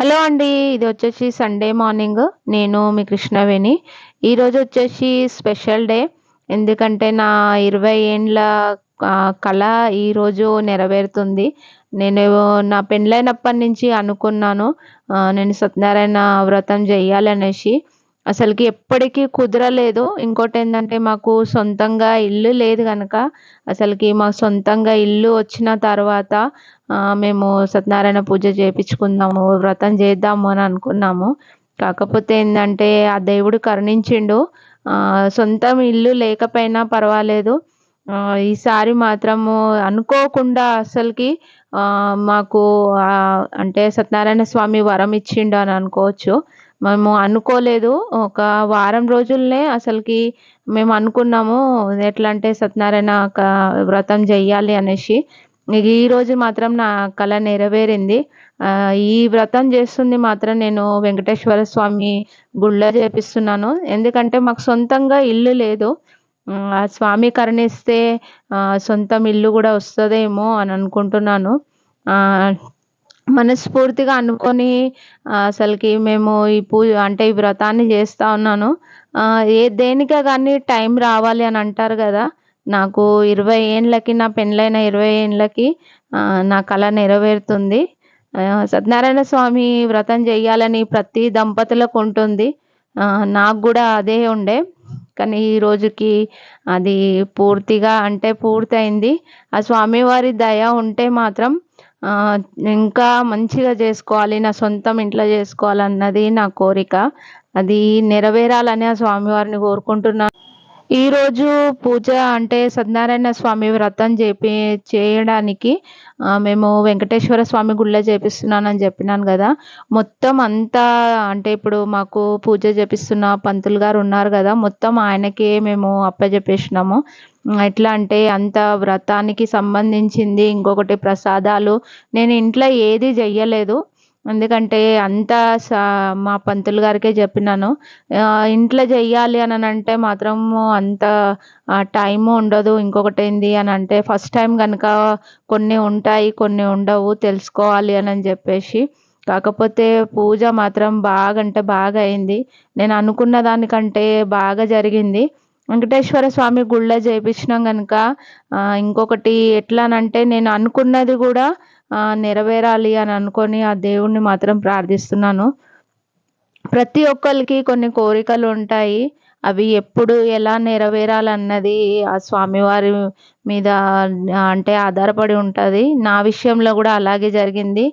Hello అండి ఇది వచ్చేసి సండే మార్నింగ్ నేను మీ కృష్ణవేణి. ఈరోజు వచ్చేసి స్పెషల్ డే ఎందుకంటే నా ఇరవై ఏండ్ల కళ ఈరోజు నెరవేరుతుంది. నేను నా పెళ్ళైనప్పటి నుంచి అనుకున్నాను నేను సత్యనారాయణ వ్రతం చేయాలనేసి. అసలుకి ఎప్పటికీ కుదరలేదు. ఇంకోటి ఏంటంటే మాకు సొంతంగా ఇల్లు లేదు కనుక అసలుకి మా సొంతంగా ఇల్లు వచ్చిన తర్వాత మేము సత్యనారాయణ పూజ చేయించుకుందాము వ్రతం చేద్దాము అని అనుకున్నాము. కాకపోతే ఏంటంటే ఆ దేవుడు కరుణించిండు. సొంతం ఇల్లు లేకపోయినా పర్వాలేదు. ఈసారి మాత్రము అనుకోకుండా అసలుకి మాకు అంటే సత్యనారాయణ స్వామి వరం ఇచ్చిండు అని అనుకోవచ్చు. మేము అనుకోలేదు. ఒక వారం రోజులనే అసలుకి మేము అనుకున్నాము. ఎట్లా అంటే సత్యనారాయణ క- వ్రతం చెయ్యాలి అనేసి. ఈ రోజు మాత్రం నా కళ నెరవేరింది. ఈ వ్రతం చేస్తుంది మాత్రం నేను వెంకటేశ్వర స్వామి గుళ్ళో చేపిస్తున్నాను. ఎందుకంటే మాకు సొంతంగా ఇల్లు లేదు. స్వామి కరుణిస్తే సొంతం ఇల్లు కూడా వస్తుందేమో అని అనుకుంటున్నాను. మనస్ఫూర్తిగా అనుకొని అసలుకి మేము ఈ పూజ అంటే ఈ వ్రతాన్ని చేస్తూ ఉన్నాను. ఏ దేనికే కానీ టైం రావాలి అని అంటారు కదా. నాకు ఇరవై ఏండ్లకి నా పెళ్ళైన ఇరవై ఏండ్లకి నా కళ నెరవేరుతుంది. సత్యనారాయణ స్వామి వ్రతం చేయాలని ప్రతి దంపతులకు ఉంటుంది నాకు కూడా అదే ఉండే. కానీ ఈ రోజుకి అది పూర్తిగా అంటే పూర్తయింది. ఆ స్వామివారి దయ ఉంటే మాత్రం ఇంకా మంచిగా చేసుకోవాలి నా సొంతం ఇంట్లో చేసుకోవాలన్నది నా కోరిక. అది నెరవేరాలని ఆ స్వామివారిని కోరుకుంటున్నాను. ఈరోజు పూజ అంటే సత్యనారాయణ స్వామి వ్రతం చేపి చేయడానికి మేము వెంకటేశ్వర స్వామి గుళ్ళో చేపిస్తున్నానని చెప్పినాను కదా. మొత్తం అంతా అంటే ఇప్పుడు మాకు పూజ చేపిస్తున్న పంతులు గారు ఉన్నారు కదా మొత్తం ఆయనకే మేము అప్పచెప్పేసినాము ఎట్లా అంటే అంత వ్రతానికి సంబంధించింది ఇంకొకటి ప్రసాదాలు. నేను ఇంట్లో ఏది చెయ్యలేదు. ఎందుకంటే అంతా సా మా పంతులు గారికే చెప్పినాను. ఇంట్లో చెయ్యాలి అని అంటే మాత్రం అంత టైం ఉండదు. ఇంకొకటి ఏంది అని అంటే ఫస్ట్ టైం కనుక కొన్ని ఉంటాయి కొన్ని ఉండవు తెలుసుకోవాలి అని చెప్పేసి. కాకపోతే పూజ మాత్రం బాగా అంటే బాగా అయింది. నేను అనుకున్న దానికంటే బాగా జరిగింది. వెంకటేశ్వర స్వామి గుళ్ళ చేయించినాం కనుక ఇంకొకటి ఎట్లానంటే నేను అనుకున్నది కూడా నెరవేరాలి అని అనుకొని ఆ దేవుణ్ణి మాత్రం ప్రార్థిస్తున్నాను. ప్రతి ఒక్కరికి కొన్ని కోరికలు ఉంటాయి. అవి ఎప్పుడు ఎలా నెరవేరాలన్నది ఆ స్వామివారి మీద అంటే ఆధారపడి ఉంటుంది. నా విషయంలో కూడా అలాగే జరిగింది.